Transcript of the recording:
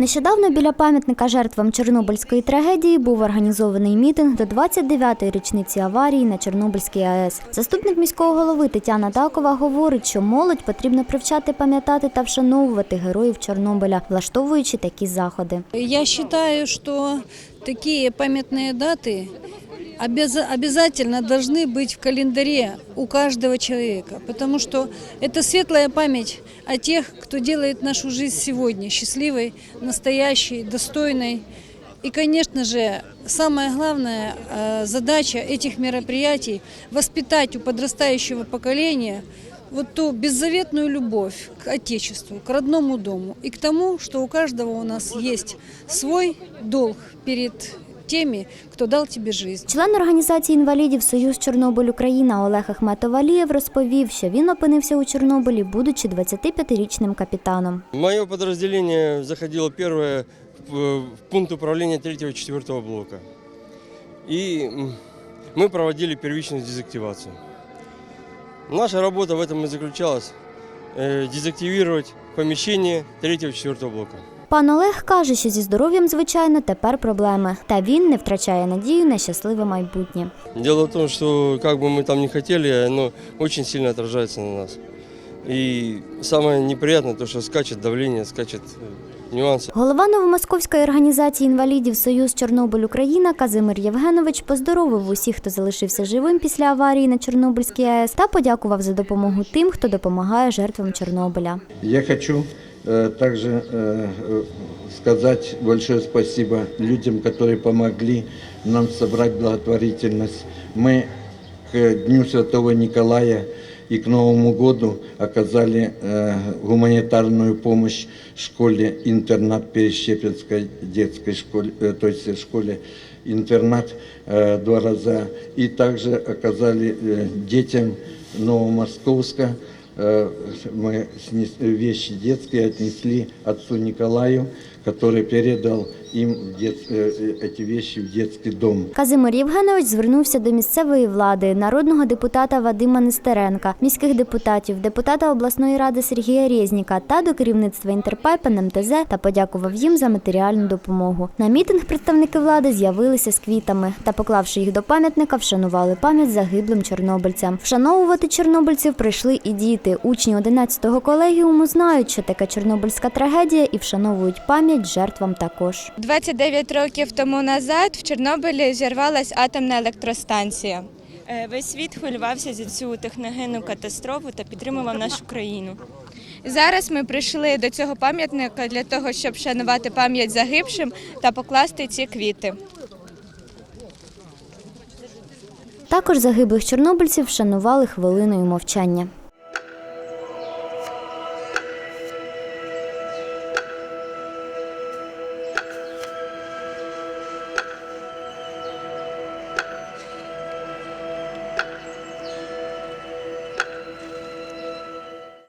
Нещодавно біля пам'ятника жертвам Чорнобильської трагедії був організований мітинг до 29-ї річниці аварії на Чорнобильській АЕС. Заступник міського голови Тетяна Такова говорить, що молодь потрібно привчати пам'ятати та вшановувати героїв Чорнобиля, влаштовуючи такі заходи. Я вважаю, що такі пам'ятні обяза- обязательно должны быть в календаре у каждого человека, потому что это светлая память о тех, кто делает нашу жизнь сегодня счастливой, настоящей, достойной. И, конечно же, самая главная э, задача этих мероприятий – воспитать у подрастающего поколения вот ту беззаветную любовь к Отечеству, к родному дому и к тому, что у каждого у нас есть свой долг перед теми, кто дал тебе жизнь. Член організації інвалідів Союз Чорнобиль Україна Олег Ахметов-Алієв розповів, що він опинився у Чорнобилі, будучи 25-річним капітаном. Мое подразделение заходило первое в в пункт управления 3-4 блока. И м, мы проводили первичную дезактивацию. Наша работа в этом и заключалась э, – дезактивировать помещение 3-4 блока. Пан Олег каже, що зі здоров'ям, звичайно, тепер проблеми. Та він не втрачає надію на щасливе майбутнє. Дело в том, что как бы мы там ни хотели, оно очень сильно отражается на нас. И самое неприятное, то, что скачет давление, скачет э, нюансы. Голова новомосковської організації інвалідів Союз Чорнобиль Україна Казимир Євгенович поздоровив усіх, хто залишився живим після аварії на Чорнобильській АЕС, та подякував за допомогу тим, хто допомагає жертвам Чорнобиля. Я хочу э, также э, э, сказать большое спасибо людям, которые помогли нам собрать благотворительность. Мы к Дню Святого Николая и к Новому году оказали э, гуманитарную помощь школе-интернат Перещепинской детской школе, э, то есть школе-интернат э, два раза. И также оказали э, детям Новомосковска Э, мы снес- вещи детские отнесли отцу Николаю, который передал дет- э, эти в детский дом. Казимир Євгенович звернувся до місцевої влади, народного депутата Вадима Нестеренка, міських депутатів, депутата обласної ради Сергія Резніка та до керівництва Інтерпайп НМТЗ та подякував їм за матеріальну допомогу. На мітинг представники влади з'явилися з квітами та, поклавши їх до пам'ятника, вшанували пам'ять загиблим чорнобильцям. Вшановувати чорнобильців прийшли і діти. Учні 11-го колегіуму знають, що таке чорнобильська трагедія, і вшановують пам'ять жертвам також. 29 років тому назад в Чорнобилі зірвалась атомна електростанція. Е, Весь світ хвилювався за цю техногенну катастрофу та підтримував нашу країну. Зараз ми прийшли до цього пам'ятника для того, щоб шанувати пам'ять загибшим та покласти ці квіти. Також загиблих чорнобильців вшанували хвилиною мовчання.